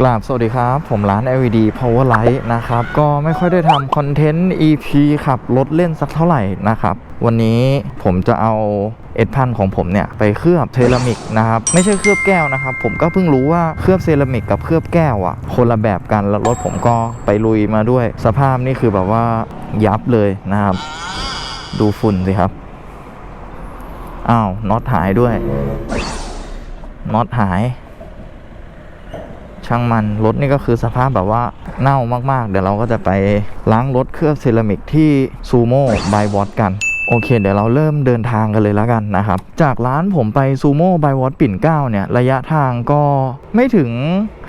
กราบสวัสดีครับ ผมร้าน LED Power Light นะครับ ก็ไม่ค่อยได้ทำคอนเทนต์ EP ขับรถเล่นสักเท่าไหร่นะครับ วันนี้ผมจะเอาเอ็ดพันของผมเนี่ย ไปเคลือบเซรามิกนะครับ ไม่ใช่เคลือบแก้วนะครับ ผมก็เพิ่งรู้ว่าเคลือบเซรามิกกับเคลือบแก้วอะคนละแบบกันแล้วรถผมก็ไปลุยมาด้วย สภาพนี่คือแบบว่ายับเลยนะครับ ดูฝุ่นสิครับอ้าวน็อตหายด้วยน็อตหาย ช่างมันรถนี่ก็คือสภาพแบบว่าเน่ามากๆ เดี๋ยวเราก็จะไปล้างรถเคลือบเซรามิกที่ซูโม่บายวอตกัน โอเค เดี๋ยวเราเริ่มเดินทางกันเลยแล้วกันนะครับ จากร้านผมไปซูโม่บายวอตปิ่นเก้าเนี่ย ระยะทางก็ไม่ถึง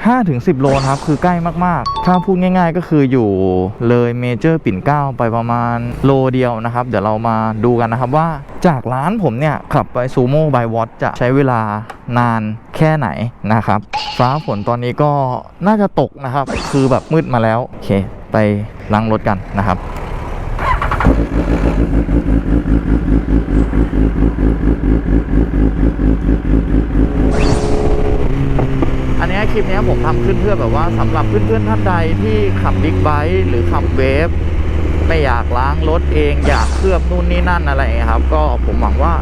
5-10 โลนะครับ คือใกล้มากๆ ถ้าพูดง่าย ๆ ก็คืออยู่เลยเมเจอร์ปิ่นเก้าไปประมาณโลเดียวนะครับ เดี๋ยวเรามาดูกันนะครับว่าจากร้านผมเนี่ย ขับไปซูโม่บายวอตจะใช้เวลานานแค่ไหนนะครับ ฟ้าฝนตอนนี้ก็น่าจะตกนะครับ คือแบบมืดมาแล้ว โอเค ไปล้างรถกันนะครับ อันนี้คลิปนี้ผมทำขึ้นเพื่อแบบว่าสำหรับเพื่อนๆท่านใดที่ขับบิ๊กไบค์หรือขับเวฟไม่อยากล้างรถเองอยากเคลือบนู่นนี่นั่นอะไรครับ ก็ผมหวังว่า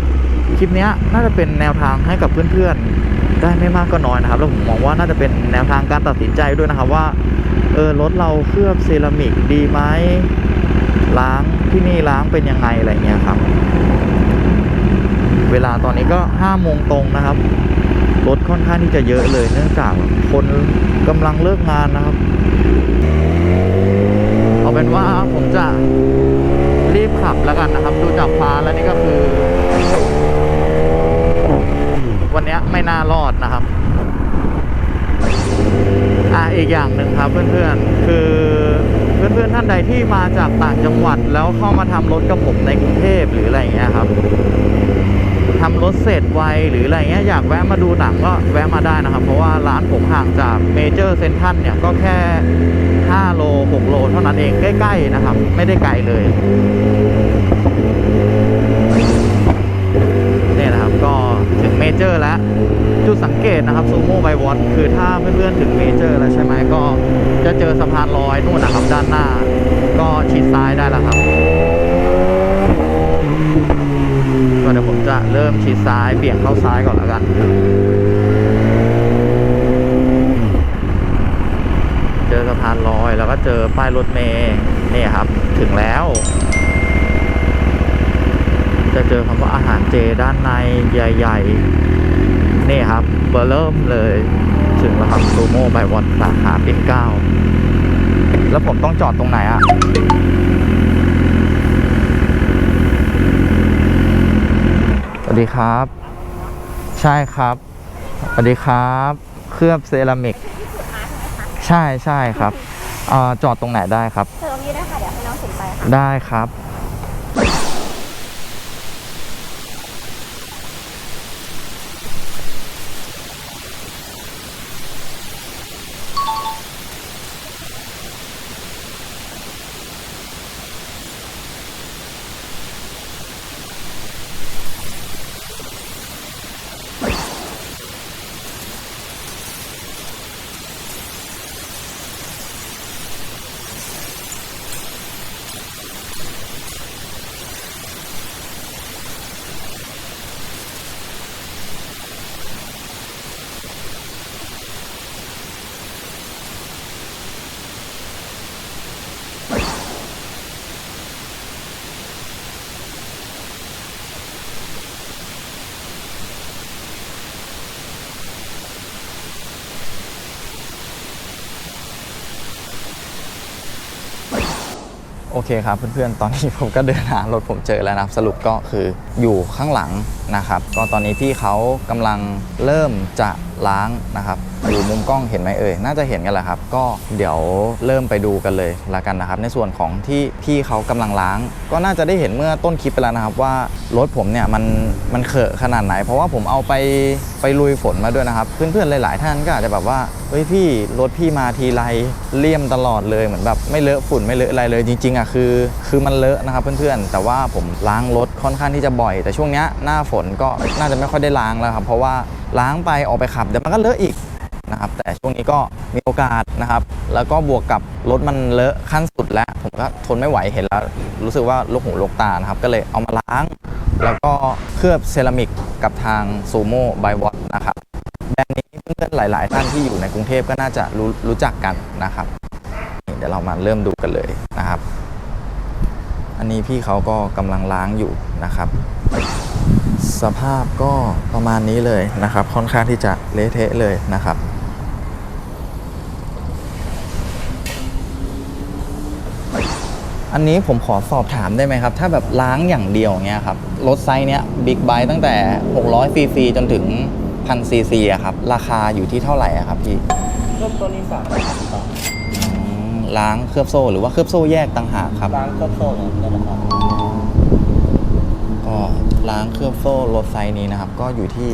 คลิปนี้น่าจะเป็นแนวทางให้กับเพื่อนๆ ได้ไม่มากก็น้อยนะครับ แล้วผมมองว่าน่าจะเป็นแนวทางการตัดสินใจด้วยนะครับว่าเออรถเราเคลือบเซรามิกดีไหมล้างที่นี่ล้างเป็นยังไงอะไรเงี้ยครับ เวลาตอนนี้ก็ห้าโมงตรงนะครับ รถค่อนข้างที่จะเยอะเลยเนื่องจากคนกำลังเลิกงานนะครับ เอาเป็นว่าผมจะรีบขับแล้วกันนะครับ ดูจากฟ้าแล้วนี่ก็คือ วันนี้ไม่น่ารอดนะครับอะอีกอย่างหนึ่งครับเพื่อนๆ คือเพื่อนๆท่านใดที่มาจากต่างจังหวัดแล้วเข้ามาทำรถกับผมในกรุงเทพหรืออะไรอย่างเงี้ยครับ ทำรถเสร็จไวหรืออะไรเงี้ยอยากแวะมาดูหนังก็แวะมาได้นะครับ เพราะว่าร้านผมห่างจากเมเจอร์เซนทันเนี่ยก็แค่ 5 โล 6 โล เท่านั้นเองใกล้ ๆ นะครับ ไม่ได้ไกลเลยเนี่ยนะครับก็ถึงเมเจอร์แล้ว จุดสังเกตนะครับซูโม่ไบวอตคือถ้าเพื่อนๆถึงเมเจอร์แล้วใช่ไหมก็จะเจอสะพานลอยนู่นนะครับด้านหน้า ก็ชิดซ้ายได้แล้วครับ ก็เดี๋ยวผมจะเริ่มชิดซ้ายเบี่ยงเข้าซ้ายก่อนแล้วกันเจอสะพานลอยแล้วก็เจอป้ายรถเมย์นี่ครับ ถึงแล้ว จะเจอคำว่าอาหารเจด้านในใหญ่ๆนี่ครับเบอร์เริ่มเลยถึงแล้วครับซูโม่ไบวอตสาขาปิ่นเก้าแล้วผมต้องจอดตรงไหนอะ วัสดีครับ ใช่ครับ สวัสดีครับ เคลือบเซรามิก ใช่ใช่ครับเอ่อจอดตรงไหนได้ครับเจอตรงนี้ได้ค่ะ เดี๋ยวให้น้องเข็นไปค่ะ ได้ครับ อเคครับเพื่อนๆ ตอนนี้ผมก็เดินหารถผมเจอแล้วนะครับสรุปก็คืออยู่ข้างหลังนะครับ ก็ตอนนี้พี่เขากำลังเริ่มจะ ล้างนะครับอยู่มุมกล้องเห็นไหมเอ่ยน่าจะเห็นกันแหละครับ ก็เดี๋ยวเริ่มไปดูกันเลยละกันนะครับ ในส่วนของที่พี่เขากำลังล้าง ก็น่าจะได้เห็นเมื่อต้นคลิปไปแล้วนะครับ ว่ารถผมเนี่ยมันมันเขอะขนาดไหน เพราะว่าผมเอาไปไปลุยฝนมาด้วยนะครับ เพื่อนๆหลาย ๆ ท่านก็อาจจะแบบว่าเฮ้ยพี่รถพี่มาทีไรเลี่ยมตลอดเลยเหมือนแบบไม่เลอะฝุ่นไม่เลอะอะไรเลยจริงๆอะคือ คือมันเลอะนะครับเพื่อนๆ แต่ว่าผมล้างรถค่อนข้างที่จะบ่อย แต่ช่วงเนี้ยหน้าฝนก็น่าจะไม่ค่อยได้ล้างแล้วครับเพราะว่า ล้างไปออกไปขับเดี๋ยวมันก็เลอะอีกนะครับแต่ช่วงนี้ก็มีโอกาสนะครับ แล้วก็บวกกับรถมันเลอะขั้นสุดแล้ว ผมก็ทนไม่ไหวเห็นแล้ว รู้สึกว่าลูกหูลูกตานะครับ ก็เลยเอามาล้าง แล้วก็เคลือบเซรามิกกับทางซูโม่ไบวอตนะครับแบรนด์นี้เพื่อนๆหลาย ๆ ท่านที่อยู่ในกรุงเทพก็น่าจะรู้รู้จักกันนะครับเดี๋ยวเรามาเริ่มดูกันเลยนะครับ อันนี้พี่เขาก็กำลังล้างอยู่นะครับ สภาพก็ประมาณนี้เลยนะครับ ค่อนข้างที่จะเละเทะเลยนะครับอันนี้ผมขอสอบถามได้ไหมครับ ถ้าแบบล้างอย่างเดียวเงี้ยครับ รถไซส์เนี้ยบิ๊กไบค์ตั้งแต่ 600ซีซีจนถึง1,000ซีซีอะครับ ราคาอยู่ที่เท่าไหร่อะครับพี่เริ่มต้นที่สามร้อยบาทอืมล้างเคลือบโซ่หรือว่าเคลือบโซ่แยกต่างหากครับร้านเครื่องโซ่เนี่ยได้ราคาก็ ล้างเคลือบโซ่รถไซส์นี้นะครับ ก็อยู่ที่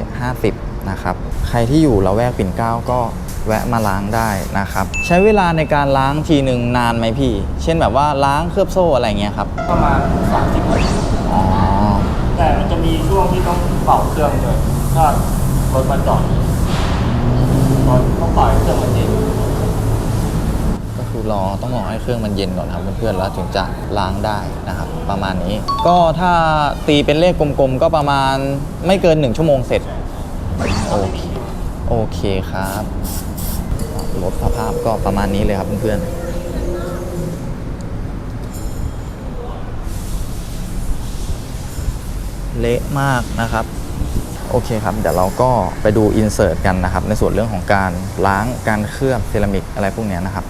350 นะครับ ใครที่อยู่ละแวกปิ่นเกล้าก็แวะมาล้างได้นะครับ ใช้เวลาในการล้างทีหนึ่งนานไหมพี่ เช่นแบบว่าล้างเคลือบโซ่อะไรเงี้ยครับ ประมาณสามสิบนาทีอ๋อแต่มันจะมีช่วงที่ต้องเป่าเครื่องด้วยถ้ารถมาจอดตอนต้องเป่าให้เครื่องมันเย็นก็คือรอต้องรอให้เครื่องมันเย็นก่อนครับเพื่อนๆแล้วถึงจะล้างได้นะครับ ประมาณนี้ ก็ถ้าตีเป็นเลขกลมๆ ก็ประมาณไม่เกิน 1 ชั่วโมงเสร็จ โอเคโอเคครับรถสภาพก็ประมาณนี้เลยครับเพื่อนๆเละมากนะครับ โอเคครับ เดี๋ยวเราก็ไปดูอินเสิร์ตกันนะครับ ในส่วนเรื่องของการล้างการเคลือบเซรามิกอะไรพวกเนี้ยนะครับ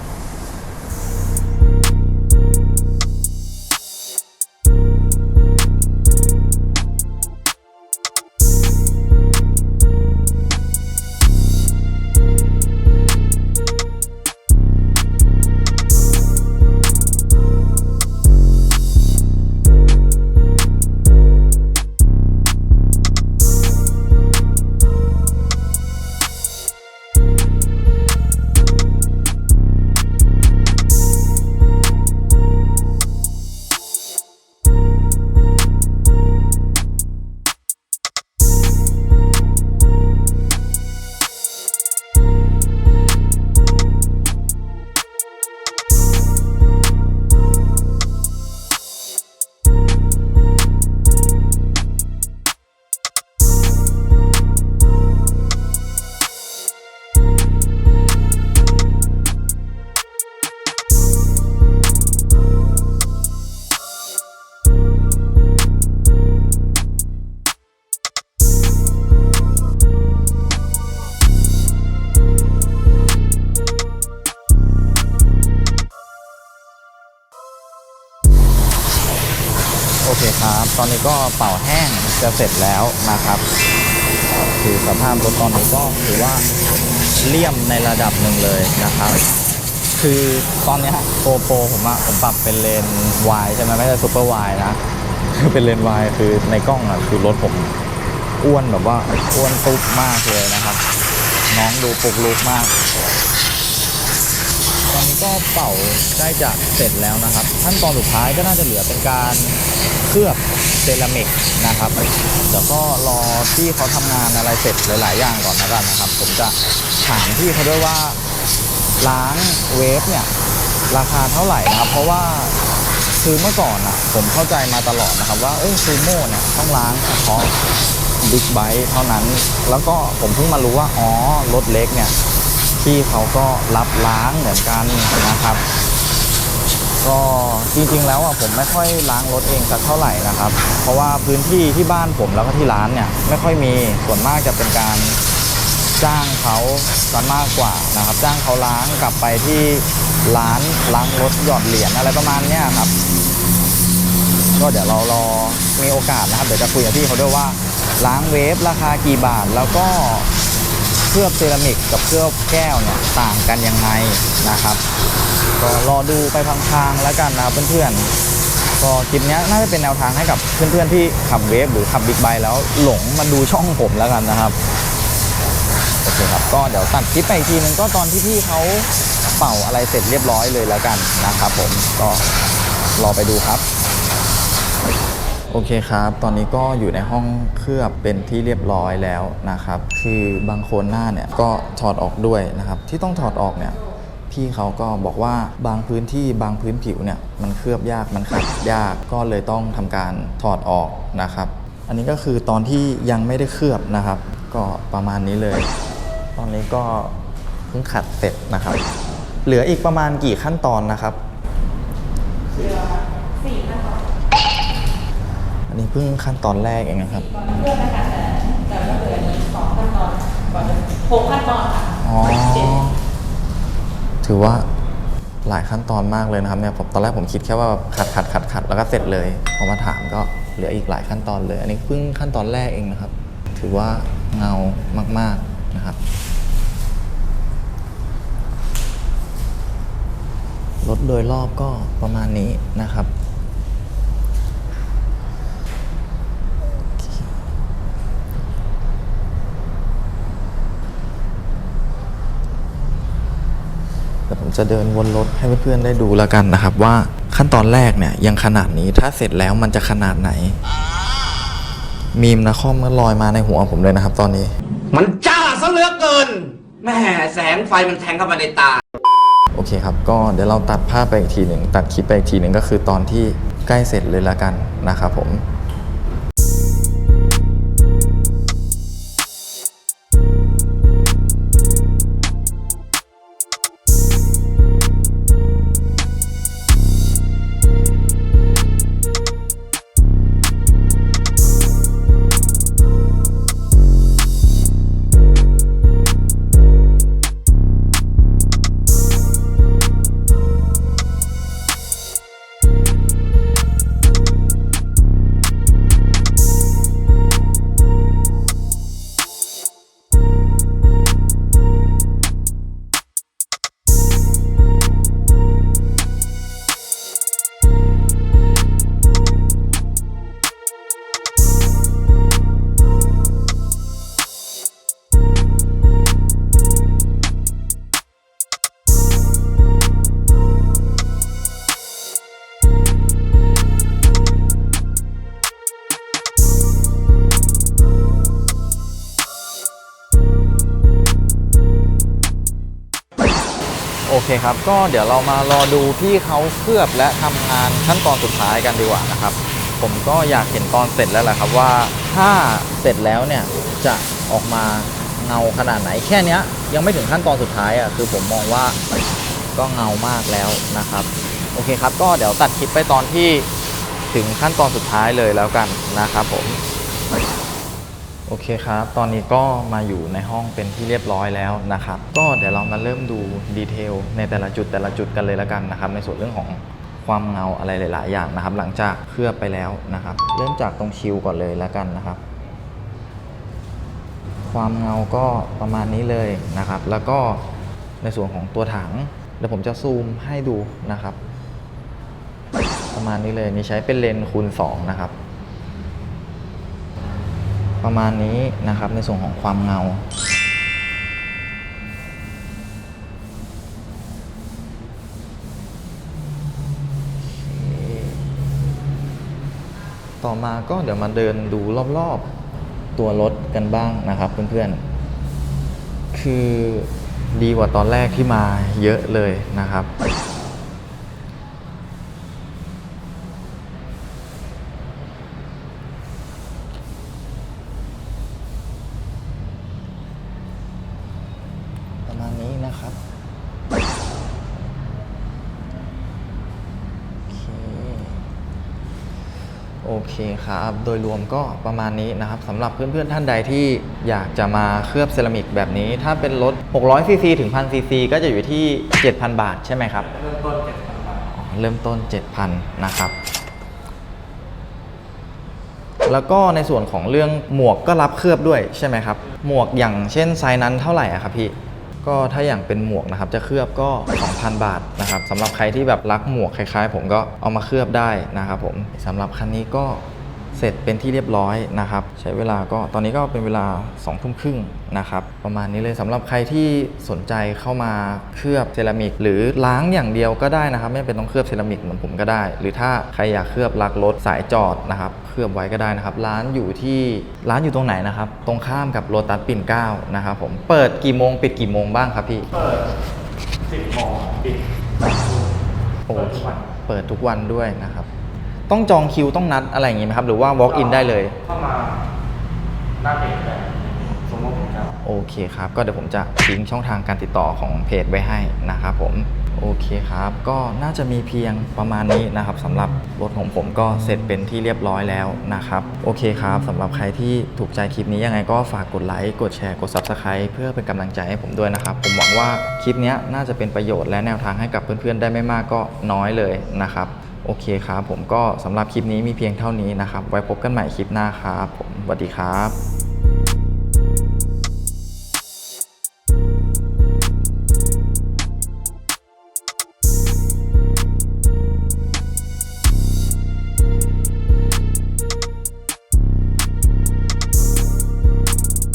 เคครับ ตอนนี้ก็เป่าแห้งจะเสร็จแล้วนะครับ คือสภาพรถตอนนี้ก็ถือว่าเลี่ยมในระดับหนึ่งเลยนะครับ คือตอนนี้โปรโปรผมอะผมปรับเป็นเลนวายใช่ไหมไม่ใช่ซูเปอร์วายนะคือเป็นเลนวายคือในกล้องอะคือรถผมอ้วนแบบว่าอ้วนตุ๊บมากเลยนะครับ น้องดูปุกลุกมาก ก็เป่าใกล้จะเสร็จแล้วนะครับ ขั้นตอนสุดท้ายก็น่าจะเหลือเป็นการเคลือบเซรามิกนะครับเดี๋ยวก็รอที่เขาทำงานอะไรเสร็จหลาย ๆ อย่างก่อนแล้วกันนะครับ ผมจะถามพี่เขาด้วยว่าล้างเวฟเนี่ยราคาเท่าไหร่นะครับ เพราะว่าคือเมื่อก่อนอะผมเข้าใจมาตลอดนะครับ ว่าเอ้ยซูโม่เนี่ยต้องล้างเฉพาะบิ๊กไบค์เท่านั้น แล้วก็ผมเพิ่งมารู้ว่าอ๋อรถเล็กเนี่ย ที่เขาก็รับล้างเหมือนกันนะครับ ก็จริงๆแล้วอะผมไม่ค่อยล้างรถเองสักเท่าไหร่นะครับ เพราะว่าพื้นที่ที่บ้านผมแล้วก็ที่ร้านเนี่ยไม่ค่อยมีส่วนมากจะเป็นการจ้างเขาซะมากกว่านะครับ จ้างเขาล้างกลับไปที่ร้านล้างรถหยอดเหรียญอะไรประมาณเนี้ยครับ ก็เดี๋ยวเรารอมีโอกาสนะครับ เดี๋ยวจะคุยกับพี่เขาด้วยว่าล้างเวฟราคากี่บาทแล้วก็ เคลือบเซรามิกกับเคลือบแก้วเนี่ยต่างกันยังไงนะครับ ก็รอดูไปพางๆแล้วกันนะครับเพื่อนๆก็คลิปนี้น่าจะเป็นแนวทางให้กับเพื่อนๆที่ขับเวฟหรือขับบิ๊กไบค์แล้วหลงมาดูช่องผมแล้วกันนะครับโอเคครับก็เดี๋ยวตัดคลิปไปอีกทีนึงก็ตอนที่พี่เขาเป่าอะไรเสร็จเรียบร้อยเลยแล้วกันนะครับผมก็รอไปดูครับ โอเคครับ ตอนนี้ก็อยู่ในห้องเคลือบเป็นที่เรียบร้อยแล้วนะครับ คือบางโคนหน้าเนี่ยก็ถอดออกด้วยนะครับ ที่ต้องถอดออกเนี่ยพี่เขาก็บอกว่าบางพื้นที่บางพื้นผิวเนี่ยมันเคลือบยากมันขัดยากก็เลยต้องทำการถอดออกนะครับ อันนี้ก็คือตอนที่ยังไม่ได้เคลือบนะครับ ก็ประมาณนี้เลย ตอนนี้ก็เพิ่งขัดเสร็จนะครับ เหลืออีกประมาณกี่ขั้นตอนนะครับ เพิ่งขั้นตอนแรกเองนะครับเพื่อนนะคะแต่แต่ก็เหลืออีกสองขั้นตอนก่อนจะหกขั้นตอนค่ะอ๋อถือว่าหลายขั้นตอนมากเลยนะครับเนี่ยผมตอนแรกผมคิดแค่ว่าขัดขัดขัดขัดแล้วก็เสร็จเลยพอมาถามก็เหลืออีกหลายขั้นตอนเลย อันนี้เพิ่งขั้นตอนแรกเองนะครับ ถือว่าเงามาก ๆนะครับรถโดยรอบก็ประมาณนี้นะครับ เดี๋ยว ผมจะเดินวนรถให้เพื่อนๆได้ดูแล้วกันนะครับ ว่าขั้นตอนแรกเนี่ยยังขนาดนี้ถ้าเสร็จแล้วมันจะขนาดไหน มีมนะคอมก็ลอยมาในหัวผมเลยนะครับ ตอนนี้ มันจ้าซะเหลือเกินแม่แสงไฟมันแทงเข้ามาในตา โอเคครับ ก็เดี๋ยวเราตัดภาพไปอีกทีหนึ่งตัดคลิปไปอีกทีหนึ่งก็คือตอนที่ใกล้เสร็จเลยแล้วกันนะครับผม เคครับ ก็เดี๋ยวเรามารอดูพี่เขาเคลือบและทำงานขั้นตอนสุดท้ายกันดีกว่านะครับ ผมก็อยากเห็นตอนเสร็จแล้วแหละครับว่าถ้าเสร็จแล้วเนี่ยจะออกมาเงาขนาดไหนแค่นี้ยยังไม่ถึงขั้นตอนสุดท้ายอะคือผมมองว่าก็เงามากแล้วนะครับ โอเคครับ ก็เดี๋ยวตัดคลิปไปตอนที่ถึงขั้นตอนสุดท้ายเลยแล้วกันนะครับผม โอเคครับ ตอนนี้ก็มาอยู่ในห้องเป็นที่เรียบร้อยแล้วนะครับ ก็เดี๋ยวเรามาเริ่มดูดีเทลในแต่ละจุดแต่ละจุดกันเลยล้วกันนะครับ ในส่วนเรื่องของความเงาอะไรหลาย ๆ อย่างนะครับ หลังจากเคลือบไปแล้วนะครับ เริ่มจากตรงคิวก่อนเลยล้วกันนะครับ ความเงาก็ประมาณนี้เลยนะครับ แล้วก็ในส่วนของตัวถังเดี๋ยวผมจะซูมให้ดูนะครับ ประมาณนี้เลยนี่ใช้เป็นเลนส์คูณ2นะครับ ประมาณนี้นะครับในส่วนของความเงา ต่อมาก็เดี๋ยวมาเดินดูรอบๆตัวรถกันบ้างนะครับเพื่อนๆ คือดีกว่าตอนแรกที่มาเยอะเลยนะครับ ครับโอเคโอเคครับ โดยรวมก็ประมาณนี้นะครับสำหรับเพื่อนๆท่านใดที่อยากจะมาเคลือบเซรามิกแบบนี้ ถ้าเป็นรถ 600 ซีซีถึง 1000 ซีซีก็จะอยู่ที่ 7,000 บาทใช่ไหมครับ เริ่มต้นเจ็ดพันบาทอ๋อเริ่มต้น 7,000 นะครับ แล้วก็ในส่วนของเรื่องหมวกก็รับเคลือบด้วยใช่ไหมครับ หมวกอย่างเช่นไซส์นั้นเท่าไหร่อะครับพี่ ก็ถ้าอย่างเป็นหมวกนะครับ จะเคลือบก็ 2,000 บาทนะครับสำหรับใครที่แบบรักหมวกคล้ายๆ ผมก็เอามาเคลือบได้นะครับผมสำหรับคันนี้ก็เสร็จเป็นที่เรียบร้อยนะครับ ใช้เวลาก็ตอนนี้ก็เป็นเวลา2องทุ่มครึ่งนะครับ ประมาณนี้เลยสำหรับใครที่สนใจเข้ามาเคลือบเซรามิก หรือล้างอย่างเดียวก็ได้นะครับ ไม่เป็นต้องเคลือบเซรามิกเหมือนผมก็ได้ หรือถ้าใครอยากเคลือบลักรถสายจอดนะครับ ลือบไว้ก็ได้นะครับ ร้านอยู่ที่ร้านอยู่ตรงไหนนะครับ ตรงข้ามกับโรตัสปิ่นเกล้านะครับผมเปิดกี่โมงปิดกี่โมงบ้างครับพี่เปิดสิบโมงปิดโอเปิดเคทุกวันเปิดทุกวันด้วยนะครับ ต้องจองคิวต้องนัดอะไรอย่างงี้ไหมครับ หรือว่า walk in ได้เลยเข้ามาหน้าเพจแต่สมมติผมจะโอเคครับ ก็เดี๋ยวผมจะทิ้งช่องทางการติดต่อของเพจไว้ให้นะครับผม โอเคครับ ก็น่าจะมีเพียงประมาณนี้นะครับสำหรับรถของผมก็เสร็จเป็นที่เรียบร้อยแล้วนะครับ โอเคครับสำหรับใครที่ถูกใจคลิปนี้ยังไงก็ฝากกดไลค์กดแชร์กด Subscribe เพื่อเป็นกำลังใจให้ผมด้วยนะครับ ผมหวังว่าคลิปนี้น่าจะเป็นประโยชน์และแนวทางให้กับเพื่อนๆ ได้ไม่มากก็น้อยเลยนะครับ โอเคครับผมก็สำหรับคลิปนี้มีเพียงเท่านี้นะครับ ไว้พบกันใหม่คลิปหน้าครับผมสวัสดีครับ